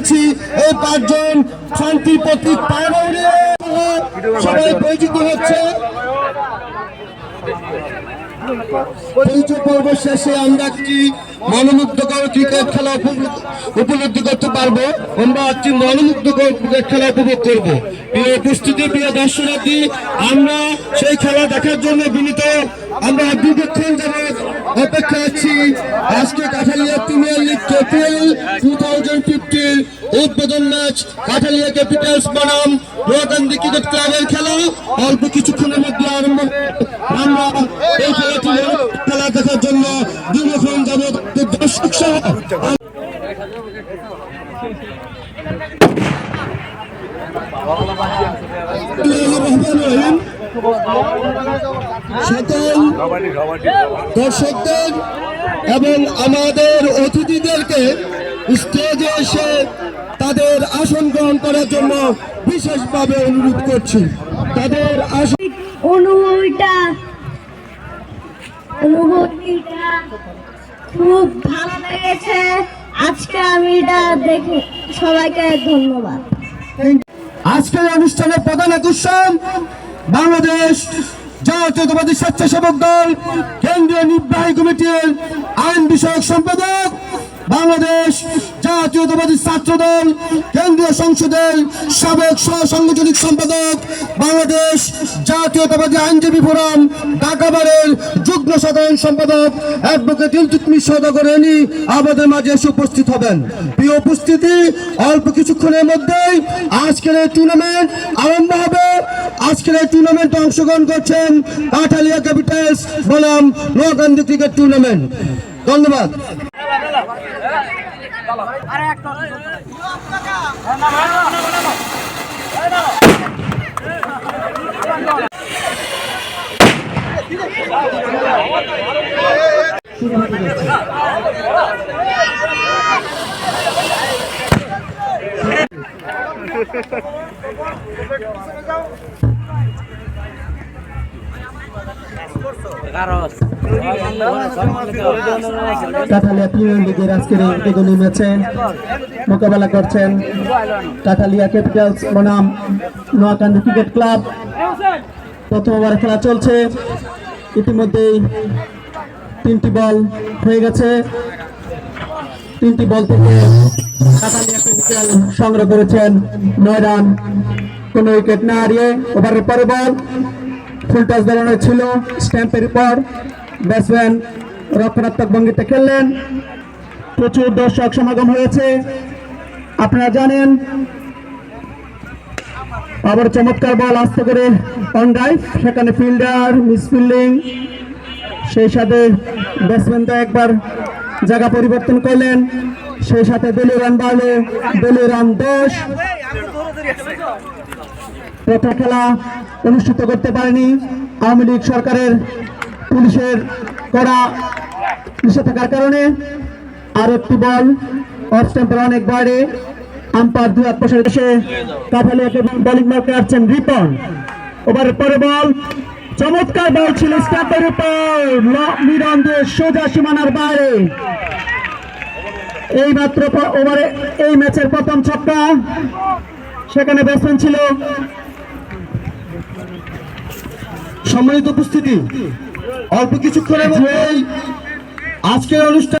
পাচ্ছি এই পাঁচজন শান্তি প্রতীক সবাই পরিচিত হচ্ছে। শেষে আমরা একটি মনোমুগ্ধকর ক্রিকেট খেলা উপলব্ধি করতে পারব। আমরা একটি মনোমুগ্ধকর ক্রিকেট খেলা উপভোগ করব। উপস্থিতি প্রিয় দর্শনার্থী, আমরা সেই খেলা দেখার জন্য বিনীত, আমরা দীর্ঘক্ষণ যাবৎ অপেক্ষা আছি। আজকে Kathalia premier league KPL two thousand ফিফটির উদ্বোধন ম্যাচ, কাঠালিয়া ক্যাপিটালস বনাম নোয়াকান্দি ক্রিকেট ক্লাবের খেলা। অল্প কিছুক্ষণের মধ্যে আরম্ভ আমরা এই খেলাটি খেলা দেখার জন্য দীর্ঘক্ষণ যাবৎ দর্শক সহ দর্শকদের এবং আমাদের অতিথিদেরকে স্টেজে এসে তাদের আসন গ্রহণ করার জন্য বিশেষভাবে অনুরোধ করছি তাদের আসন অনুভূতিটা অনুভূতিটা খুব ভালো লেগেছে। আজকে আমি এটা দেখে সবাইকে ধন্যবাদ। আজকের অনুষ্ঠানের প্রধান আকর্ষণ বাংলাদেশ জাতীয়তাবাদী স্বেচ্ছাসেবক দল, কেন্দ্রীয় নির্বাহী কমিটির আইন বিষয়ক সম্পাদক বাংলাদেশ জাতীয়তাবাদী ছাত্র দল কেন্দ্রীয় সংসদের সাবেক সহ সাংগঠনিক সম্পাদক, বাংলাদেশ জাতীয়তাবাদী আইনজীবী ফোরাম, ঢাকা বারের যুগ্ম সাধারণ সম্পাদক, অ্যাডভোকেট ইলতুতমি সদাগরেনি আমাদের মাঝে এসে উপস্থিত হবেন। প্রিয় উপস্থিতি, অল্প কিছুক্ষণের মধ্যেই আজকের এই টুর্নামেন্ট আরম্ভ হবে। আজকের এই টুর্নামেন্টে অংশগ্রহণ করছেন কাঠালিয়া ক্যাপিটালস বনাম নোয়াকান্দি ক্রিকেট টুর্নামেন্ট ধন্যবাদ। Ha, ha, ha. মোকাবেলা করছেন কাঠালিয়া ক্যাপিটালস বনাম নোয়াকান্দি ক্রিকেট ক্লাব। প্রথম ওভারে খেলা চলছে। ইতিমধ্যেই তিনটি বল হয়ে গেছে। তিনটি বল থেকে সংগ্রহ করেছেন নয় রান, কোন উইকেট না হারিয়ে ওভারের পরে বল। ফুল টস দাঁড়ানো ছিল। স্ট্যাম্পের পর ব্যাটসম্যান রক্ষণাত্মক ভঙ্গিতে খেললেন। প্রচুর দর্শক সমাগম হয়েছে। আপনারা জানেন, আবার চমৎকার বল আস্তে করে অন ড্রাইভ সেখানে ফিল্ডার মিস ফিল্ডিং সেই সাথে ব্যাটসম্যানটা একবার জায়গা পরিবর্তন করলেন। সেই সাথে দলীয় রান বাড়লো রান দশ। প্রথম খেলা অনুষ্ঠিত করতে পারেনি আওয়ামী লীগ সরকারের পুলিশের করা নিষেধাজ্ঞার কারণে। আর একটি বল অফ অনেক বাইরে আম্পায়ার দুই হাত প্রসারিত এসে কাঠালিয়াকে বোলিং মার্কে আসছেন রিপন। ওভারের পরে বল, চমৎকার বল ছিল স্ট্যাম্পের উপর। মিরন দিয়ে সোজা সীমানার বাইরে। এই মাত্র ওভারে এই ম্যাচের প্রথম ছক্কা। সেখানে ব্যাটসম্যান ছিল সম্মানিত উপস্থিতি অল্প কিছুক্ষণের মধ্যেই আজকের অনুষ্ঠান